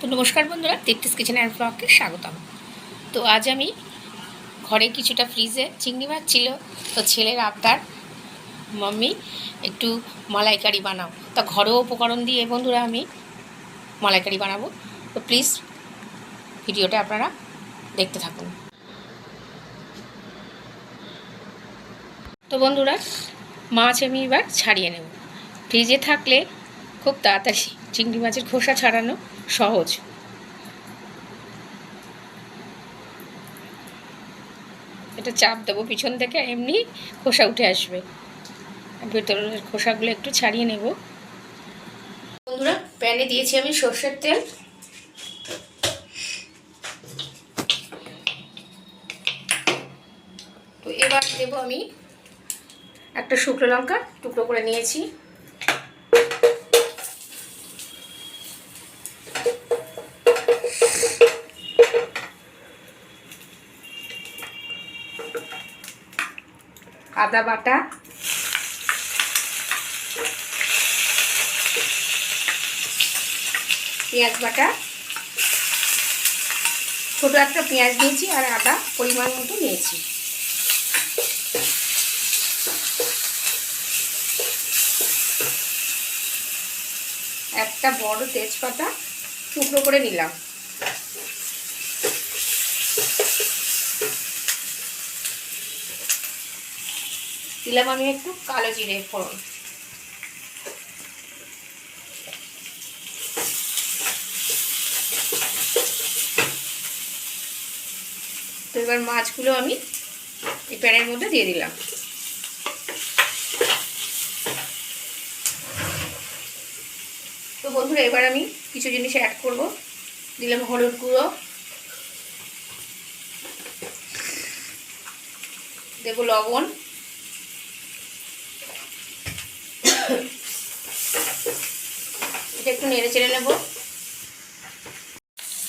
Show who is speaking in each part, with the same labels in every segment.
Speaker 1: তো নমস্কার বন্ধুরা তৃপ্তিস কিচেন অ্যান্ড ব্লগকে স্বাগতম। তো আজ আমি ঘরে কিছুটা ফ্রিজে চিংড়ি মাছ ছিল, তো ছেলের আবদার, মাম্মি, একটু মালাইকারি বানাও। তা ঘরোয়া উপকরণ দিয়ে বন্ধুরা আমি মালাইকারি বানাবো। তো প্লিজ ভিডিওটা আপনারা দেখতে থাকুন। তো বন্ধুরা, মাছ আমি এবার ছাড়িয়ে নেব। ফ্রিজে থাকলে খুব তাড়াতাড়ি চিংড়ি মাছের খোসা ছাড়ানো সহজ। এটা চাপ দেবো পিছন থেকে, এমনি খোসা উঠে আসবে। ভেতরের খোসাগুলো একটু ছাড়িয়ে নেব। বন্ধুরা, প্যানে দিয়েছি আমি সর্ষের তেল। তো এবার দেবো আমি একটা শুকনো লঙ্কা, টুকরো করে নিয়েছি। আদা বাটা। পেঁয়াজ বাটা। ছোটো একটা পেঁয়াজ নিয়েছি আর আদা পরিমাণ মতো নিয়েছি। একটা বড় তেজপাতা টুকরো করে নিলাম। দিলাম আমি একটু কালো জিরে ফোড়ন। তো এবার মাছগুলো আমি এই প্যানের মধ্যে দিয়ে দিলাম। তো বন্ধুরা, এবার আমি কিছু জিনিস অ্যাড করব। দিলাম হলুদ গুঁড়ো। দেব লবণ। এটা একটু নেড়ে চেড়ে নেব।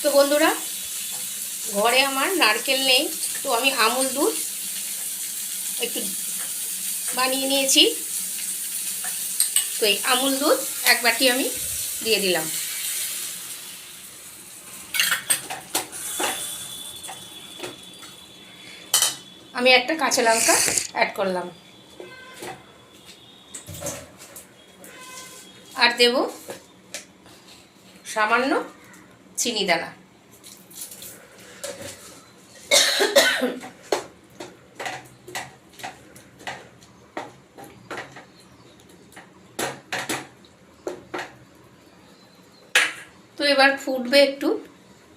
Speaker 1: তো বন্ধুরা, ঘরে আমার নারকেল নেই, তো আমি আমুল দুধ একটু বানিয়ে নিয়েছি। তো এই আমুল দুধ এক বাটি আমি দিয়ে দিলাম। আমি একটা কাঁচা লঙ্কা অ্যাড করলাম। আর দেব সামান্য চিনি দানা। তো এবার ফুটবে একটু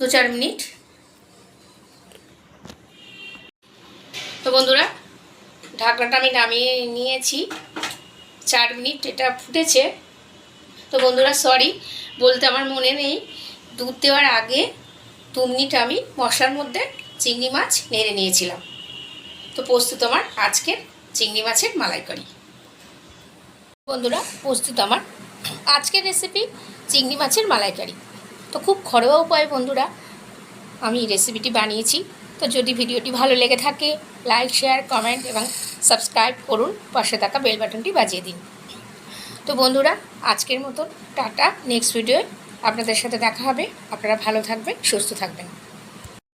Speaker 1: দু চার মিনিট। তো বন্ধুরা, ঢাকনাটা আমি নামিয়ে নিয়েছি। চার মিনিট এটা ফুটেছে। তো বন্ধুরা সরি বলতে আমার মনে নেই। দুধ দেওয়ার আগে দু মিনিট আমি মশলার মধ্যে চিংড়ি মাছ নেড়ে নিয়েছিলাম। তো প্রস্তুত আমার আজকের চিংড়ি মাছের মালাইকারি। বন্ধুরা, প্রস্তুত আমার আজকের রেসিপি চিংড়ি মাছের মালাইকারি। তো খুব ঘরোয়া উপায়ে বন্ধুরা, আমি রেসিপিটি বানিয়েছি। তো যদি ভিডিওটি ভালো লেগে থাকে লাইক শেয়ার কমেন্ট এবং সাবস্ক্রাইব করুন। পাশে থাকা বেল বাটনটি বাজিয়ে দিন। তো বন্ধুরা, আজকের মতন টাটা নেক্সট ভিডিওয়ে আপনাদের সাথে দেখা হবে। আপনারা ভালো থাকবেন, সুস্থ থাকবেন।